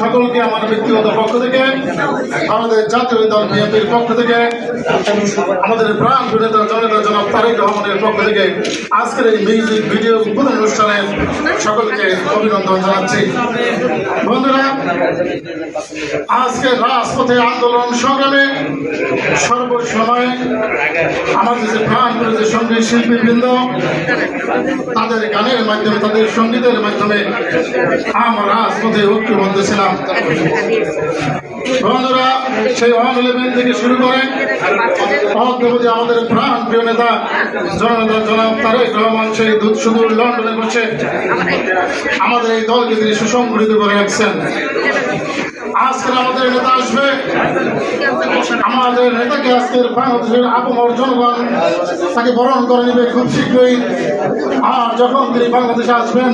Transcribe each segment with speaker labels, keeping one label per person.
Speaker 1: সকলকে আমার ব্যক্তিগত পক্ষ থেকে, আমাদের জাতীয় দল বিএনপির পক্ষ থেকে আমাদের প্রাণ নেতা জনতা জনাব তারেক রহমানের পক্ষ থেকে আজকের এই মিউজিক ভিডিও উদ্বোধন অনুষ্ঠানে সকলকে অভিনন্দন জানাচ্ছি। বন্ধুরা, আজকে রাজপথে আন্দোলন সংগ্রামে সর্বসময় আমাদের যে প্রাণ যে সংগীত শিল্পীবৃন্দ, তাদের গানের মাধ্যমে, তাদের সঙ্গীতের মাধ্যমে আমরা রাজপথে ঐক্যবদ্ধ ছিলাম। বন্ধুরা, সেই ইলেভেন থেকে শুরু করে অদ্যবধি আমাদের প্রাণ প্রিয় নেতা জননেতা জনাব তারেক রহমান, সেই দুধ সুদূর লন্ডনে বসে আমাদের এই দলকে তিনি সুসংগঠিত করে রাখছেন। আজকের আমাদের নেতা আসবে। আমাদের নেতাকে আজকের বাংলাদেশের আপমর জনগণ তাকে বরণ করে নেবে খুব শীঘ্রই। আর যখন তিনি বাংলাদেশে আসবেন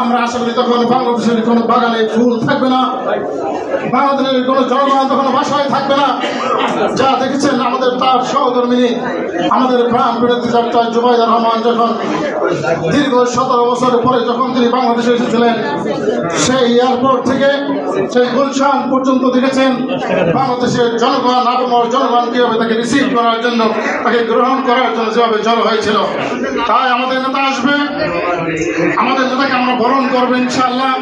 Speaker 1: আমরা আশা করি তখন বাংলাদেশের কোনো বাগানে ফুল থাকবে না। বাংলাদেশের কোনো জনগণ তখন বাসায় থাকবে না। যা দেখেছেন আমাদের তার সহধর্মিনী, আমাদের প্রাণ বিরোধী ডাক্তার জুবাইদা রহমান যখন দীর্ঘ সতেরো বছর পরে যখন তিনি বাংলাদেশে এসেছিলেন, সেই এয়ারপোর্ট থেকে সেই গুলশান পর্যন্ত দেখেছেন বাংলাদেশের জনগণ আবমর জনগণ কীভাবে তাকে রিসিভ করার জন্য, তাকে গ্রহণ করার জন্য যেভাবে জড়ো হয়েছিল। তাই আমাদের নেতা আসবে। আমাদের নেতাকে আমরা বরণ করব ইনশাআল্লাহ।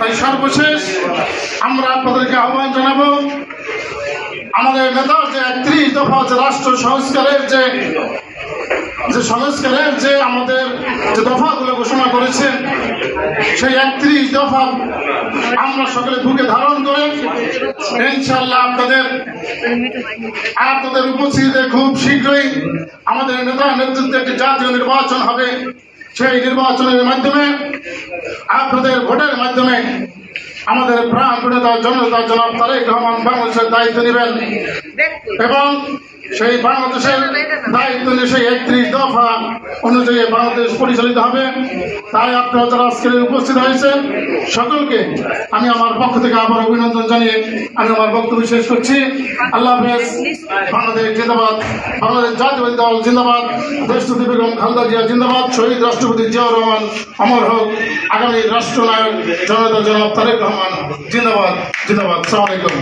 Speaker 1: তাই সর্বশেষ আমরা আপনাদেরকে আহ্বান জানাব, আমাদের নেতার যে একত্রিশ দফা যে রাষ্ট্র সংস্কারের যে যে সংস্কারের যে আমাদের যে দফাগুলো ঘোষণা করেছেন সেই একত্রিশ দফা আমরা সকলে বুকে ধারণ করে ইনশাল্লাহ আপনাদের আপনাদের উপস্থিতিতে খুব শীঘ্রই আমাদের নেতা নেতৃত্বে একটি জাতীয় নির্বাচন হবে। সেই নির্বাচনের মাধ্যমে আপনাদের ভোটের মাধ্যমে আমাদের প্রাণ নেতা জনতা জনাব তারেক রহমান বাংলাদেশের দায়িত্ব নেবেন। এবং সেই বাংলাদেশের দায়িত্ব নিয়ে সেই একত্রিশ দফা অনুযায়ী বাংলাদেশ পরিচালিত হবে। তাই আপনারা যারা আজকে উপস্থিত হয়েছেন, সকলকে আমি আমার পক্ষ থেকে আবার অভিনন্দন জানিয়ে আমি আমার বক্তব্য শেষ করছি। আল্লাহ হাফেজ। বাংলাদেশ জিন্দাবাদ। বাংলাদেশ জাতীয়বাদী দল জিন্দাবাদ। দেশপতি বেগম খালেদা জিয়া জিন্দাবাদ। শহীদ রাষ্ট্রপতি জিয়াউর রহমান অমর হোক। আগামী রাষ্ট্রনায়ক জনতা জনাব তারেক রহমান জিন্দাবাদ। জিন্দাবাদ। সালাম আলাইকুম।